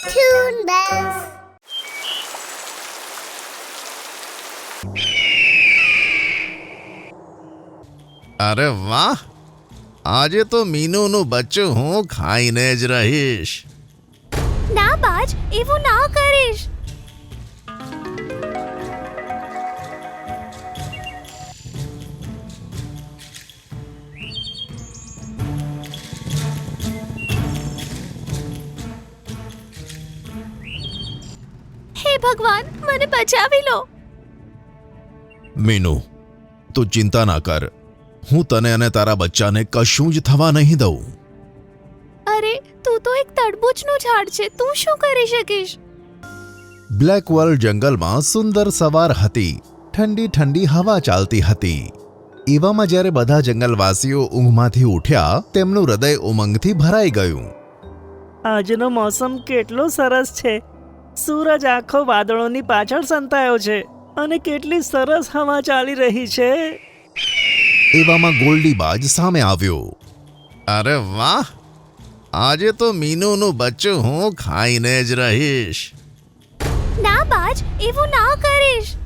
Toon Bells. અરે વાહ! આજે તો મીનુનું બચ્ચું હું ખાઈને જ રહીશ. ના બાજ એવું ના કરીશ. ભગવાન મને બચાવી લો. મીનુ તું ચિંતા ના કર. હું તને અને તારા બચ્ચાને કશું જ થવા નહીં દઉં. અરે તું તો એક તડબૂચનું ઝાડ છે. તું શું કરી શકીશ? બ્લેક વર્લ્ડ જંગલમાં સુંદર સવાર હતી. ઠંડી ઠંડી હવા ચાલતી હતી. એવામાં જ્યારે બધા જંગલવાસીઓ ઊંઘમાંથી ઉઠ્યા તેમનું હૃદય ઉમંગથી ભરાઈ ગયું. આજનો મોસમ કેટલો સરસ છે. સૂરજ આખો વાદળોની પાછળ સંતાયો છે અને કેટલી સરસ હવા ચાલી રહી છે. એવામાં ગોલ્ડીબાજ સામે આવ્યો. અરે વાહ! આજે તો મીનુનું બચ્ચું હું ખાઈને જ રહીશ. ના બાજ એવું ના કરીશ.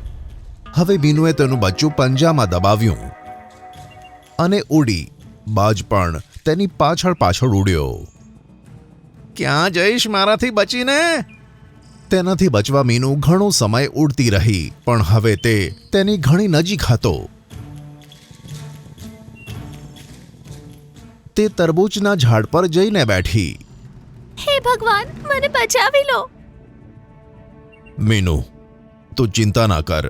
હવે મીનુએ તેનું બચ્ચું પંજામાં દબાવ્યું. અને ઉડી બાજ પણ તેની પાછળ પાછળ ઉડ્યો. ક્યાં જઈશ મારાથી બચીને? તેનાથી બચવા મીનુ ઘણો સમય ઉડતી રહી પણ હવે તે તેની ઘણી નજીક હતો. તે તરબૂચના ઝાડ પર જઈને બેઠી. હે ભગવાન મને બચાવી લો. મીનુ તું ચિંતા ના કર.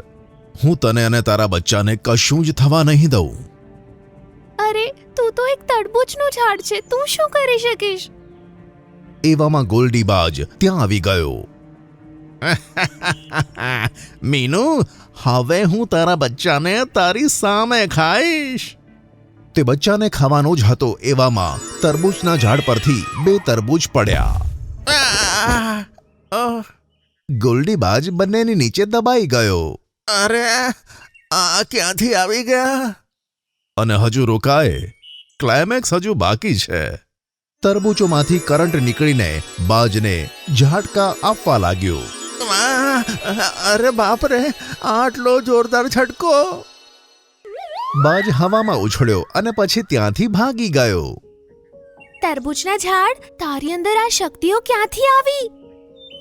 હું તને અને તારા બચ્ચાને કશું જ થવા નહીં દઉં. અરે તું તો એક તડબૂચનું ઝાડ છે. તું શું કરી શકીશ? એવામાં ગોલ્ડીબાજ ત્યાં આવી ગયો. મીનુ હવે હું તારા બચ્ચાને તારી સામે ખાઈશ. તે બચ્ચાને ખાવાનો જ હતો એવામાં તરબૂચના ઝાડ પરથી બે તરબૂચ પડ્યા. ગોલ્ડીબાજ બંનેની નીચે દબાઈ ગયો. અરે આ ક્યાંથી આવી ગયા? અને હજુ રોકાય ક્લાઇમેક્સ હજુ બાકી છે. તરબૂચોમાંથી કરંટ નીકળીને બાજને ઝાટકા આપવા લાગ્યો. અરે બાપ રે આટલો જોરદાર છટકો. બાજ હવામાં ઉછળ્યો અને પછી ત્યાંથી ભાગી ગયો. તરબૂચના ઝાડ તારી અંદર આ શક્તિઓ ક્યાંથી આવી?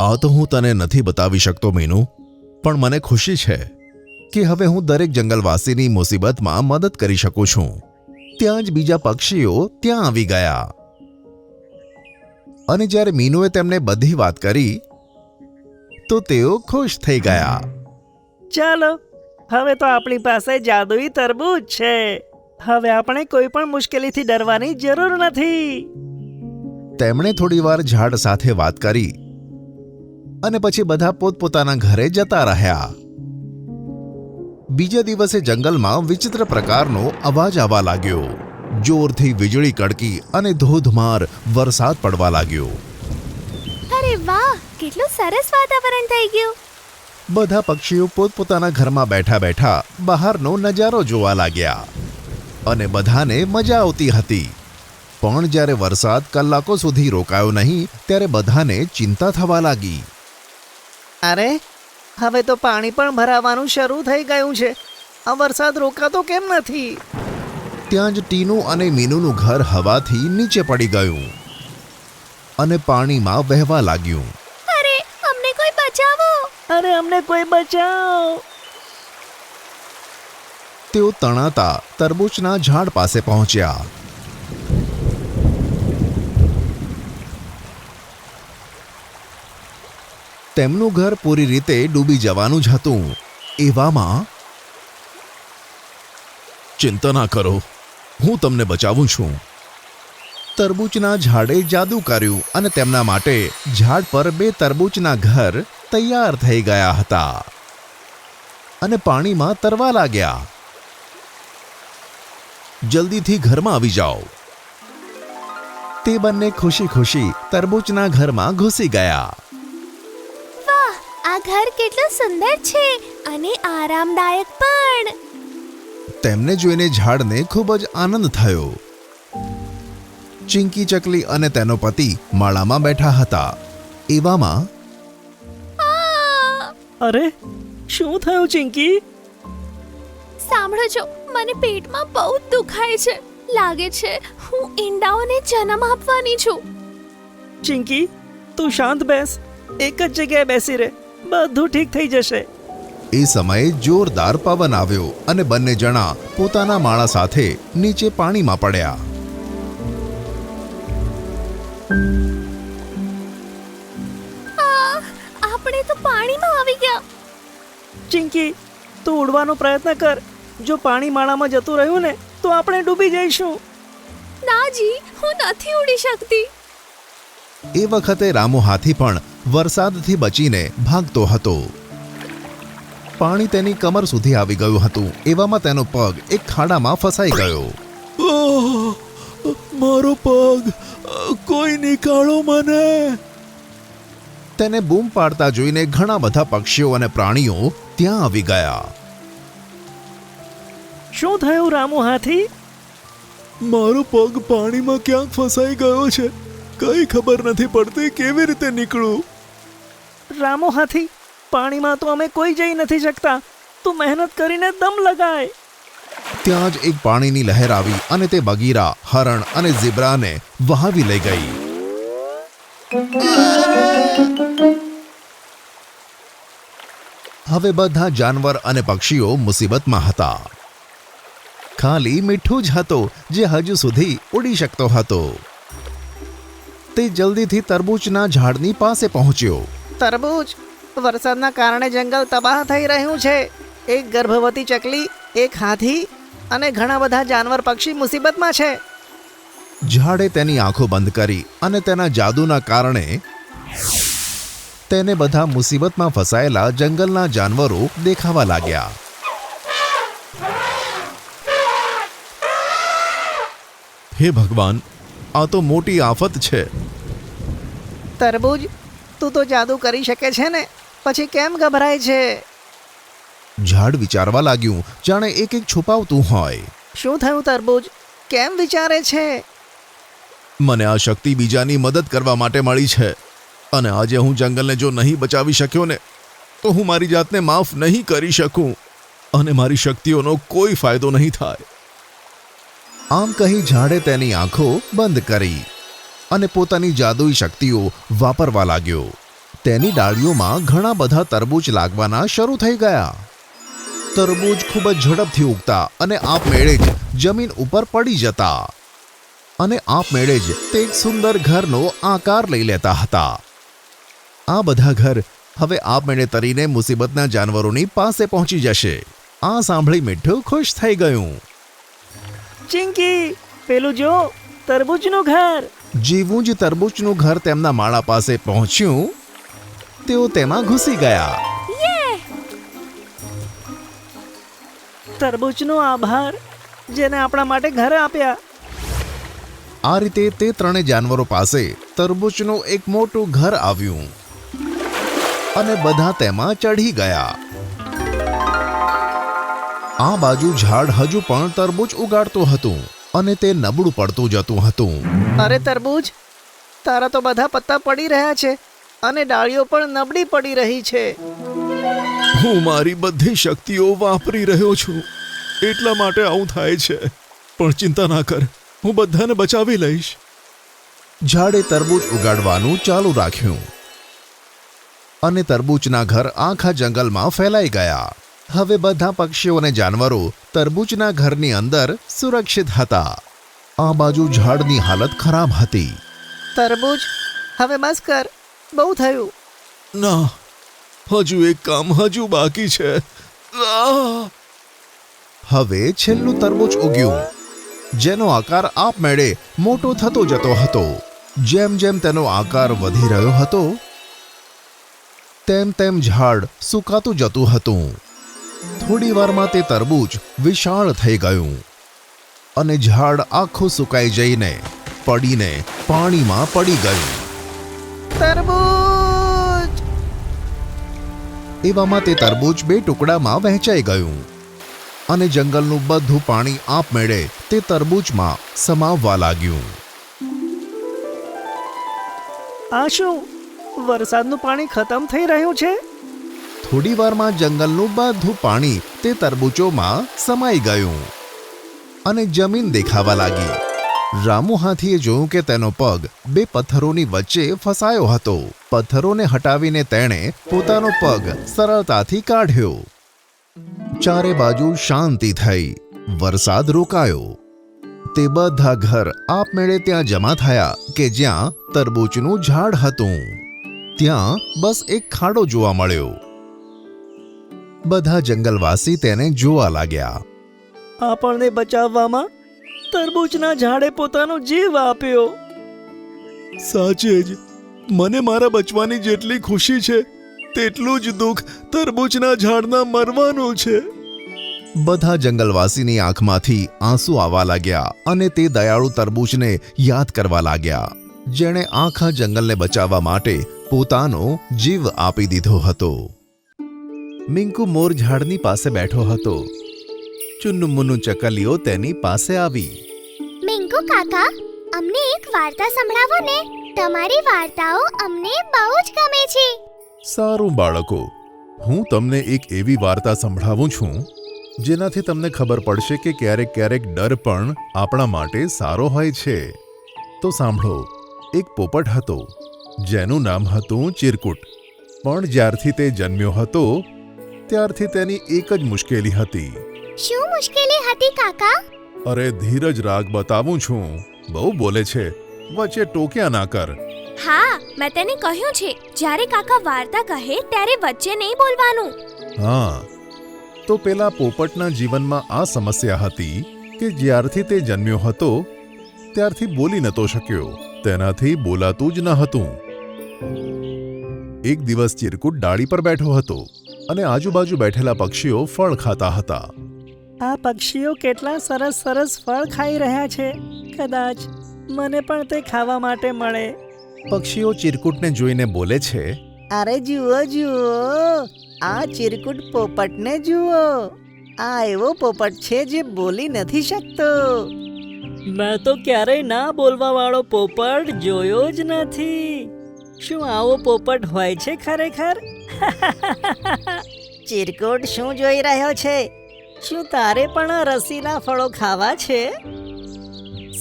આ તો હું તને નથી બતાવી શકતો મીનુ પણ મને ખુશી છે કે હવે હું દરેક જંગલવાસીની મુસીબતમાં મદદ કરી શકું છું. ત્યાં જ બીજા પક્ષીઓ ત્યાં આવી ગયા. અને જ્યારે મીનુએ તેમને બધી વાત કરી તો તેઓ ખુશ થઈ ગયા. ચાલો હવે તો આપણી પાસે જાદુઈ તરબૂચ છે. હવે આપણે કોઈ પણ મુશ્કેલીથી ડરવાની જરૂર નથી. તેમણે થોડીવાર ઝાડ સાથે વાત કરી અને પછી બધા પોતપોતાના ઘરે જતા રહ્યા. બીજા દિવસે જંગલમાં વિચિત્ર પ્રકારનો અવાજ આવવા લાગ્યો. જોરથી વીજળી કડકી અને ધોધમાર વરસાદ પડવા લાગ્યો. અરે વાહ કેટલું સરસ વાતાવરણ થઈ ગયું. બધા પક્ષીઓ પોતપોતાના ઘરમાં બેઠા બેઠા બહારનો નજારો જોવા લાગ્યા. અને બધાને મજા આવતી હતી. પણ જ્યારે વરસાદ કલાકો સુધી રોકાયો નહીં ત્યારે બધાને ચિંતા થવા લાગી. અરે હવે તો પાણી પણ ભરાવાનું શરૂ થઈ ગયું છે. આ વરસાદ રોકાતો કેમ નથી? ત્યાં જ ટીનું અને મીનુનું ઘર હવાથી નીચે પડી ગયું. અને પાણીમાં વહેવા લાગ્યું. અરે અમને કોઈ બચાવો. અરે અમને કોઈ બચાવ. તેઓ તણાતા તરબૂચના ઝાડ પાસે પહોંચ્યા. તેમનું ઘર પૂરી રીતે ડૂબી જવાનું જ હતું. એવામાં ચિંતા ના કરો. હું તમને બચાવું છું. તરબૂચના ઝાડે જાદુ કર્યું અને તેમના માટે ઝાડ પર બે તરબૂચના ઘર તૈયાર થઈ ગયા હતા. અને પાણીમાં તરવા લાગ્યા. જલ્દીથી ઘરમાં આવી જાઓ. તે બંને ખુશી ખુશી તરબૂચના ઘરમાં ઘૂસી ગયા. વાહ આ ઘર કેટલું સુંદર છે અને આરામદાયક પણ. તેમને જોઈને ઝાડને ખૂબ જ આનંદ થયો. ચિંકી ચકલી અને તેનો પતિ માળામાં બેઠા હતા. એવામાં અરે શું થયું ચિંકી? સાંભળો છો મને પેટમાં બહુ દુખાય છે. લાગે છે હું ઈંડાઓને જન્મ આપવાની છું. ચિંકી તું શાંત બેસ. એક જ જગ્યાએ બેસી રહે. બધું ઠીક થઈ જશે. એ સમયે જોરદાર પવન આવ્યો અને બંને જણા પોતાના માળા સાથે નીચે પાણીમાં પડ્યા! આપણે તો પાણીમાં આવી ગયા. ચિંકી તું ઉડવાનો પ્રયત્ન કર. જો પાણી માળામાં જતું રહ્યું ને તો આપણે ડૂબી જઈશું. નાજી હું નથી ઉડી શકતી. એ વખતે રામુ હાથી પણ વરસાદથી બચીને ભાગતો હતો. પાણી તેની કમર સુધી આવી ગયું હતું. એવામાં તેનો પગ એક ખાડામાં ફસાઈ ગયો. મારો પગ કોઈ નીકાળો મને. તેને બૂમ પાડતા જોઈને ઘણા બધા પક્ષીઓ અને પ્રાણીઓ ત્યાં આવી ગયા. શું થયું રામુ હાથી? મારો પગ પાણીમાં ક્યાંક ફસાઈ ગયો છે. કઈ ખબર નથી પડતી કેવી રીતે નીકળું. રામો હાથી પાણીમાં તો અમે કોઈ જઈ નથી શકતા. તું મહેનત કરીને દમ લગાય. ત્યાં જ એક પાણીની લહેર આવી અને તે બગીરા, હરણ અને ઝીબ્રાને વહાવી લઈ ગઈ. હવે બધા જાનવર અને પક્ષીઓ મુસીબતમાં હતા. ખાલી મીઠું જ હતો જે હજુ સુધી ઉડી શકતો હતો. તે જલ્દીથી તરબૂચના ઝાડની પાસે પહોંચ્યો. તરબૂચ? વરસાદના કારણે જંગલ તબાહ થઈ રહ્યું છે. એક ગર્ભવતી ચકલી, એક હાથી અને ઘણા બધા જાનવર પક્ષી મુસીબતમાં છે. ઝાડે તેની આંખો બંધ કરી અને તેના જાદુના કારણે તેને બધા મુસીબતમાં ફસાયેલા જંગલના જાનવરો દેખાવા લાગ્યા. હે ભગવાન આ તો મોટી આફત છે. તરબૂજ તું તો જાદુ કરી શકે છે ને? પછી કેમ ગભરાય છે? ઝાડ વિચારવા લાગ્યું. જાણે એક એક છુપાવતું હોય. શું થયું તરબૂજ? કેમ વિચારે છે? મને આ શક્તિ બીજાની મદદ કરવા માટે મળી છે. અને આજે હું જંગલને જો નહીં બચાવી શક્યો ને તો હું મારી જાતને માફ નહીં કરી શકું. અને મારી શક્તિઓનો કોઈ ફાયદો નહીં થાય. આમ કહી ઝાડે તેની આંખો બંધ કરી અને પોતાની જાદુઈ શક્તિઓ વાપરવા લાગ્યો. તેની ડાળીઓમાં ઘણા બધા તરબૂચ લાગવાના શરૂ થઈ ગયા. તરબૂચ ખૂબ જ ઝડપથી ઉગતા અને આપમેળે જ જમીન ઉપર પડી જતા. અને આપમેળે જ તે એક સુંદર ઘરનો આકાર લઈ લેતા હતા. આ બધા ઘર હવે આપમેળે તરીને મુસીબતના જાનવરોની પાસે પહોંચી જશે. આ સાંભળી મીઠું ખુશ થઈ ગયું. ચિંકી પેલું જો તરબૂચનું ઘર. જેવું જ તરબૂચનું ઘર તેમના માળા પાસે પહોંચ્યું તેઓ તેમાં ઘૂસી ગયા. યે તરબૂચનો આભાર જેને આપણા માટે ઘર આપ્યા. આ રીતે તે ત્રણે જાનવરો પાસે તરબૂચનું એક મોટું ઘર આવ્યું. અને બધા તેમાં ચઢી ગયા. આ બાજુ ઝાડ હજુ પણ તરબૂચ ઉગાડતું હતું અને તે નબળું પડતું જતું હતું. અરે તરબૂચ તારા તો બધા પત્તા પડી રહ્યા છે અને ડાળીઓ પણ નબળી પડી રહી છે. હું મારી બધી શક્તિઓ વાપરી રહ્યો છું. એટલા માટે આવું થાય છે. પણ ચિંતા ના કર હું બધાને બચાવી લઈશ. ઝાડે તરબૂચ ઉગાડવાનું ચાલુ રાખ્યું. અને તરબૂચના ઘર આખા જંગલમાં ફેલાઈ ગયા. હવે બધા પક્ષીઓ અને જાનવરો તરબૂચના ઘરની અંદર સુરક્ષિત હતા. આ બાજુ ઝાડની હાલત ખરાબ હતી. તરબૂચ હવે બસ કર. બહુ થયું. ના હજુ એક કામ હજુ બાકી છે. હવે છેલ્લું તરબૂચ ઉગ્યું. જેનો આકાર આપમેળે મોટો થતો જતો હતો. જેમ જેમ તેનો આકાર વધી રહ્યો હતો તેમ તેમ ઝાડ સુકાતું જતું હતું. થોડી વારમાં તે તરબૂચ વિશાળ થઈ ગયું અને ઝાડ આખું સુકાઈ જઈને પડીને પાણીમાં પડી ગયું. તરબૂચ! એવામાં તે તરબૂચ બે ટુકડામાં વહેંચાઈ ગયું. અને જંગલનું બધું પાણી આપમેળે તે તરબૂચમાં સમાવવા લાગ્યું. આ શું વરસાદનું પાણી ખતમ થઈ રહ્યું છે? થોડી વારમાં જંગલનું બધું પાણી તે તરબૂચોમાં સમાઈ ગયું. અને જમીન દેખાવા લાગી. રામુ હાથીએ જોયું કે તેનો પગ બે પથ્થરોની વચ્ચે ફસાયો હતો. પથ્થરોને હટાવીને તેણે પોતાનો પગ સરળતાથી કાઢ્યો. ચારે બાજુ શાંતિ થઈ. વરસાદ રોકાયો. તે બધા ઘર આપમેળે ત્યાં જમા થયા કે જ્યાં તરબૂચનું ઝાડ હતું. ત્યાં બસ એક ખાડો જોવા મળ્યો. બધા જંગલવાસી તેને જોવા લાગ્યા. આપણને બચાવવામાં તરબૂચના ઝાડે પોતાનો જીવ આપ્યો. સાચે જ. મને મારા બચવાની જેટલી ખુશી છે તેટલું જ દુઃખ તરબૂચના ઝાડના મરવાનું છે. બધા જંગલવાસીની આંખમાંથી આંસુ આવવા લાગ્યા અને તે દયાળુ તરબૂચને યાદ કરવા લાગ્યા. જેણે આખા જંગલને બચાવવા માટે પોતાનો જીવ આપી દીધો હતો. મિંકુ મોર ઝાડની પાસે બેઠો હતો. ચુન્નુમુન્નુ ચકલીઓ તેની પાસે આવી. મિંકુ કાકા અમને એક વાર્તા સંભળાવો ને. તમારી વાર્તાઓ અમને બહુ જ ગમે છે. સારું બાળકો હું તમને એક એવી વાર્તા સંભળાવું છું જેનાથી તમને ખબર પડશે કે ક્યારેક ક્યારેક ડર પણ આપણા માટે સારો હોય છે. તો સાંભળો એક પોપટ હતો જેનું નામ હતું ચિરકુટ. પણ જ્યારથી તે જન્મ્યો હતો ત્યારથી તેની એક જ મુશ્કેલી હતી. શું મુશ્કેલી હતી કાકા? અરે ધીરજ રાગ બતાવું છું. બહુ બોલે છે. વચ્ચે ટોક્યા ના કર. હા મેં તેને કહ્યું છે. જ્યારે કાકા વાર્તા કહે ત્યારે વચ્ચે નહીં બોલવાનું. હા. તો પેલા પોપટના જીવનમાં આ સમસ્યા હતી કે જ્યારથી તે જન્મ્યો હતો ત્યારથી બોલી નતો શક્યો. તેનાથી બોલાતું જ ન હતું. એક દિવસ ચિરકુટ ડાળી પર બેઠો હતો અને આજુબાજુ બેઠેલા પક્ષીઓ ફળ ખાતા હતા. આ પક્ષીઓ કેટલા સરસ સરસ ફળ ખાઈ રહ્યા છે. કદાચ મને પણ તે ખાવા માટે મળે. પક્ષીઓ ચિરકુટને જોઈને બોલે છે અરે જુઓ જુઓ આ ચિરકુટ પોપટને જુઓ. આ એવો પોપટ છે જે બોલી નથી શકતો. મેં તો ક્યારેય ના બોલવા વાળો પોપટ જોયો જ નથી. શું આવો પોપટ હોય છે ખરેખર? ચિરકુટ શું જોઈ રહ્યો છે? શું તારે પણ રસીલા ફળો ખાવા છે?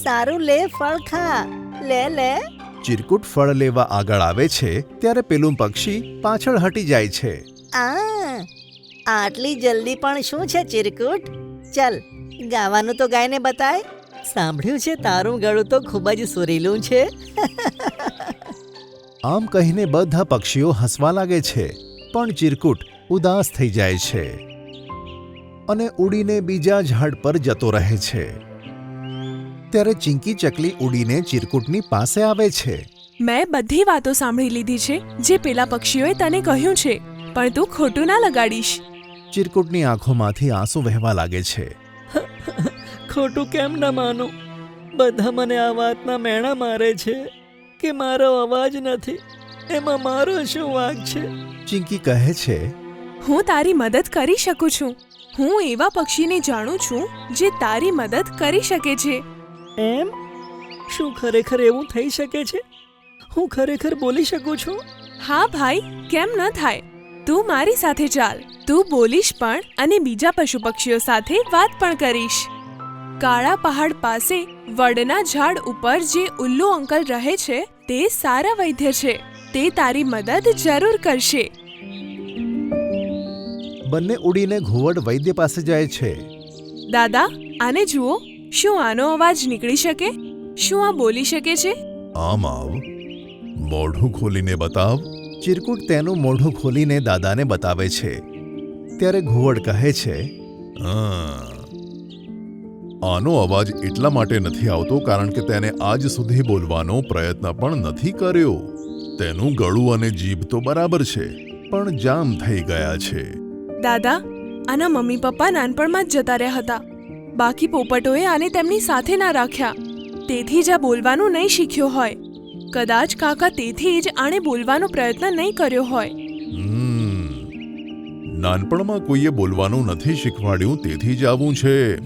સારું લે ફળ ખા. લે લે. ચિરકુટ ફળ લેવા આગળ આવે છે ત્યારે પેલું પક્ષી પાછળ હટી જાય છે. આ આટલી જલ્દી પણ શું છે ચિરકુટ? ચલ ગાવાનું તો ગાયને બતાય. સાંભળ્યું છે તારું ગળું તો ખૂબ જ સુરીલું છે. આમ કહીને બધા પક્ષીઓ હસવા લાગે છે પણ ચિરકુટ ઉદાસ થઈ જાય છે. અને ઉડીને બીજા ઝાડ પર જતો રહે છે. ત્યારે ચિંકી ચકલી ઉડીને ચિરકુટની પાસે આવે છે. મેં બધી વાતો સાંભળી લીધી છે જે પેલા પક્ષીઓએ તને કહ્યું છે પણ તું ખોટું ના લગાડીશ. ચિરકુટની આંખોમાંથી આંસુ વહેવા લાગે છે. ખોટું કેમ ન માનું? બધા મને આ વાતના મેણા મારે છે કે મારો અવાજ નથી એમાં મારો શું વાંક છે? ચિંકી કહે છે હું તારી મદદ કરી શકું છું. હું એવા પક્ષીને જાણું છું જે તારી મદદ કરી શકે છે. એમ? શું ખરેખર એવું થઈ શકે છે? હું ખરેખર બોલી શકું છું? હા ભાઈ કેમ ન થાય. તું મારી સાથે ચાલ. તું બોલીશ પણ અને બીજા પશુ પક્ષીઓ સાથે વાત પણ કરીશ. કાળા પહાડ પાસે વડના ઝાડ ઉપર જે ઉલ્લુ અંકલ રહે છે તે સારા વૈદ્ય છે. તે તારી મદદ જરૂર કરશે. બંને ઉડીને ઘુવડ વૈદ્ય પાસે જાય છે. દાદા આને જુઓ. શું આનો અવાજ નીકળી શકે? શું આ બોલી શકે છે? આમ આવ. મોઢું ખોલીને બતાવ. ચિરકુટ તેનું મોઢું ખોલીને દાદાને બતાવે છે. ત્યારે ઘુવડ કહે છે "હા, આનો અવાજ એટલા માટે નથી આવતો કારણ કે તેને આજ સુધી બોલવાનો પ્રયત્ન પણ નથી કર્યો. તેનું ગળું અને જીભ તો બરાબર છે પણ જામ થઈ ગયા છે. દાદા, આના મમ્મી પપ્પા નાનપણમાં જ જતા રહ્યા હતા. બાકી પોપટોએ આને તેમની સાથે ના રાખ્યા. તેથી જ આ બોલવાનું નહીં શીખ્યો હોય. કદાચ કાકા તેથી જ આણે બોલવાનો પ્રયત્ન નહીં કર્યો હોય. નાનપણમાં કોઈએ બોલવાનું નથી શીખવાડ્યું, તેથી જ આવું છે.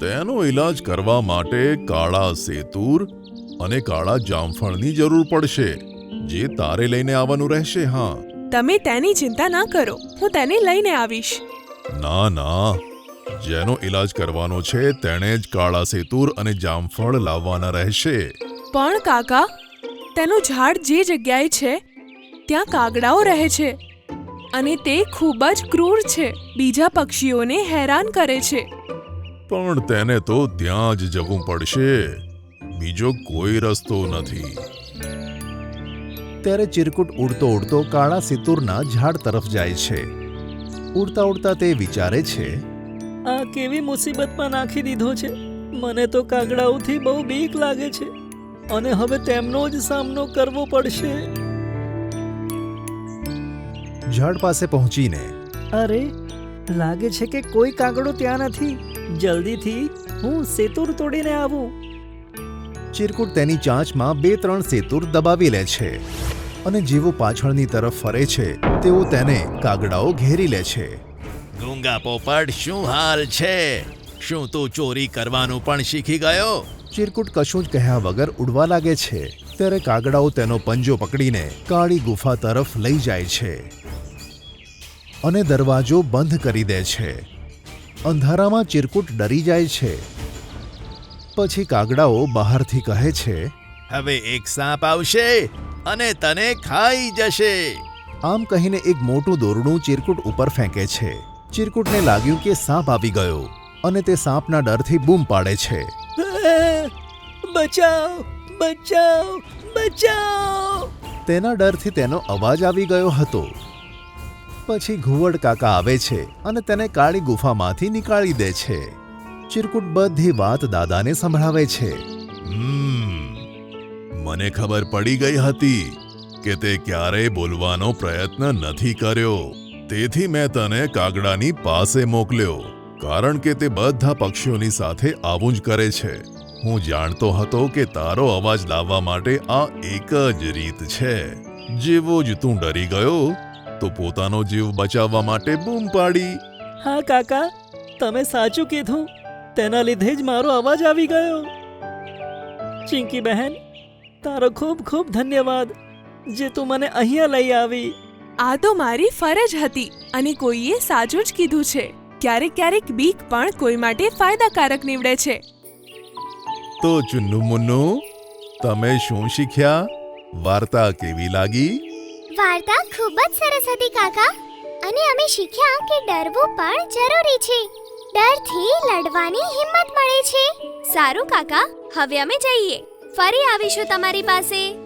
તેનો ઈલાજ કરવા માટે કાળા સેતુર અને કાળા જામફળની જરૂર પડશે, જે તારે લઈને આવવાનું રહેશે, હા. તમે તેની ચિંતા ના કરો. હું તેને લઈને આવીશ. ના ના. જેનો ઈલાજ કરવાનો છે તેણે જ કાળા સેતુર અને જામફળ લાવવાના રહેશે. પણ કાકા તેનું ઝાડ જે જગ્યાએ છે ત્યાં કાગડાઓ રહે છે. અને તે ખૂબ જ ક્રૂર છે. બીજા પક્ષીઓને હેરાન કરે છે. પણ તેને તો ત્યાં જ જવું પડશે. બીજો કોઈ રસ્તો નથી. ત્યારે ચિરકુટ ઉડતો ઉડતો કાળા સિતુરના ઝાડ તરફ જાય છે. ઉડતા ઉડતા તે વિચારે છે આ કેવી મુસીબતમાં નાખી દીધો છે? મને તો કાગડાઓથી બહુ બીક લાગે છે. અને હવે તેમનો જ સામનો કરવો પડશે. ઝાડ પાસે પહોંચીને અરે લાગે છે કે કોઈ કાગડો ત્યાં નથી. જલ્દીથી હું સેતુર તોડીને આવું. ચિરકુટ તેની ચાંચમાં બે ત્રણ સેતુર દબાવી લે છે. અને જેવો પાછળની તરફ ફરે છે તેઓ તેને કાગડાઓ ઘેરી લે છે. ગુંગા પોપટ શું હાલ છે? શું તું ચોરી કરવાનું પણ શીખી ગયો? ચિરકુટ કશું જ કહ્યા વગર ઉડવા લાગે છે. ત્યારે કાગડાઓ તેનો પંજો પકડીને કાળી ગુફા તરફ લઈ જાય છે. અને દરવાજો બંધ કરી દે છે. અંધારામાં ચિરકુટ ડરી જાય છે. પછી કાગડાઓ બહારથી કહે છે હવે એક સાપ આવશે. અને તને ખાઈ જશે. આમ કહીને એક મોટું દોરડું ચિરકુટ ઉપર ફેંકે છે. ચિરકુટને લાગ્યું કે સાપ આવી ગયો અને તે સાપના ડરથી બૂમ પાડે છે. બચાવ બચાવ બચાવ. તેના ડરથી તેનો અવાજ આવી ગયો હતો. પછી ઘુવડ કાકા આવે છે અને તેને કાળી ગુફામાંથી નીકાળી દે છે. ચિરકુટ બધી વાત દાદાને સંભળાવે છે. હમ મને ખબર પડી ગઈ હતી કે તે ક્યારેય બોલવાનો પ્રયત્ન નથી કર્યો. તેથી મેં તને કાગડાની પાસે મોકલ્યો, કારણ કે તે બધા પક્ષીઓની સાથે આવું જ કરે છે. હું જાણતો હતો કે તારો અવાજ લાવવા માટે આ એક જ રીત છે. જેવો જ તું ડરી ગયો, તો પોતાનો જીવ બચાવવા માટે બૂમ પાડી. હા, કાકા, તમે સાચું કીધું. તેના લીધે જ મારો અવાજ આવી ગયો. ચિંકી બહેન તારો ખૂબ ખૂબ ધન્યવાદ જે તું મને અહીંયા લઈ આવી. આ તો મારી ફરજ હતી અને કોઈએ સાચું જ કીધું છે. ક્યારેક ક્યારેક બીક પણ કોઈ માટે ફાયદાકારક નીવડે છે. તો ચુન્નુ મુન્નુ તમે શું શીખ્યા? વાર્તા કેવી લાગી? વાર્તા ખૂબ જ સરસ હતી કાકા. અને અમે શીખ્યા કે ડરવું પણ જરૂરી છે. ડરથી લડવાની હિંમત મળે છે. સારું કાકા હવે અમે જઈએ. ફરી આવીશું તમારી પાસે.